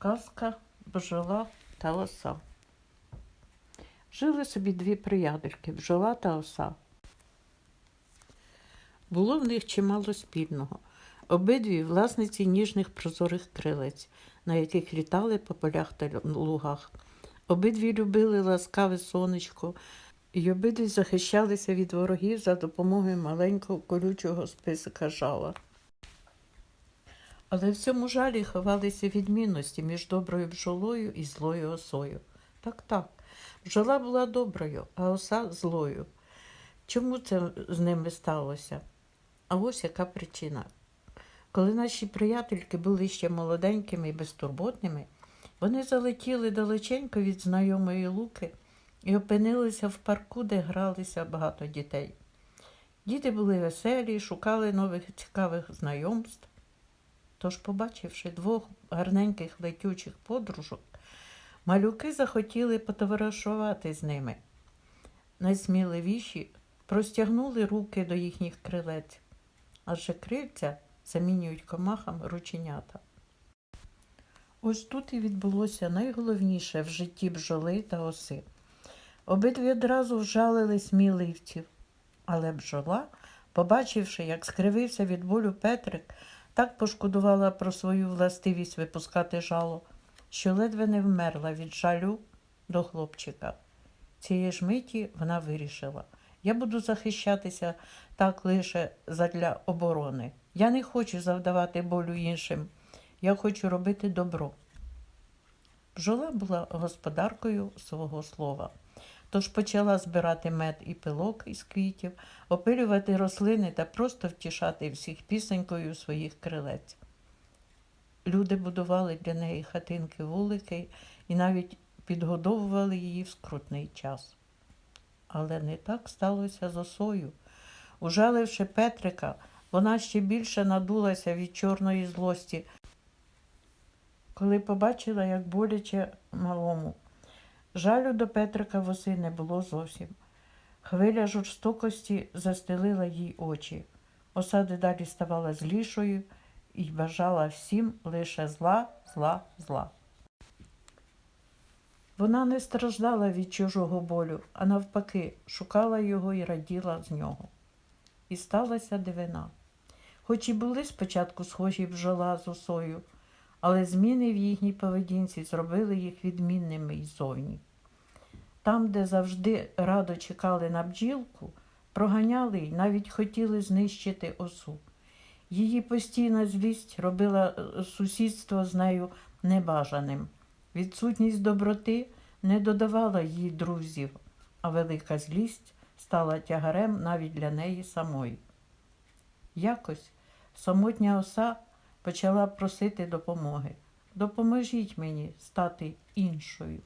Казка бджола та оса. Жили собі дві приятельки бджола та оса. Було в них чимало спільного. Обидві власниці ніжних прозорих крилець, на яких літали по полях та лугах. Обидві любили ласкаве сонечко, і обидві захищалися від ворогів за допомогою маленького колючого списика жала. Але в цьому жалі ховалися відмінності між доброю бджолою і злою осою. Так, так, бджола була доброю, а оса злою. Чому це з ними сталося? А ось яка причина. Коли наші приятельки були ще молоденькими і безтурботними, вони залетіли далеченько від знайомої луки і опинилися в парку, де гралися багато дітей. Діти були веселі, шукали нових цікавих знайомств. Тож, побачивши двох гарненьких летючих подружок, малюки захотіли потоваришувати з ними. Найсміливіші простягнули руки до їхніх крилець, адже крильця замінюють комахам рученята. Ось тут і відбулося найголовніше в житті бджоли та оси. Обидві одразу вжалили сміливців, але бджола, побачивши, як скривився від болю Петрик, так пошкодувала про свою властивість випускати жало, що ледве не вмерла від жалю до хлопчика. Цієї ж миті вона вирішила. Я буду захищатися так лише задля оборони. Я не хочу завдавати болю іншим. Я хочу робити добро. Бджола була господаркою свого слова, тож почала збирати мед і пилок із квітів, опилювати рослини та просто втішати всіх пісенькою своїх крилець. Люди будували для неї хатинки вулики і навіть підгодовували її в скрутний час. Але не так сталося з осою. Ужаливши Петрика, вона ще більше надулася від чорної злості, коли побачила, як боляче малому. Жалю до Петрика воси не було зовсім. Хвиля жорстокості застелила їй очі. Оса дедалі ставала злішою і бажала всім лише зла, зла, зла. Вона не страждала від чужого болю, а навпаки, шукала його і раділа з нього. І сталася дивина. Хоч і були спочатку схожі бджола з осою, але зміни в їхній поведінці зробили їх відмінними й зовні. Там, де завжди радо чекали на бджілку, проганяли й навіть хотіли знищити осу. Її постійна злість робила е, сусідство з нею небажаним. Відсутність доброти не додавала їй друзів, а велика злість стала тягарем навіть для неї самої. Якось самотня оса почала просити допомоги. Допоможіть мені стати іншою.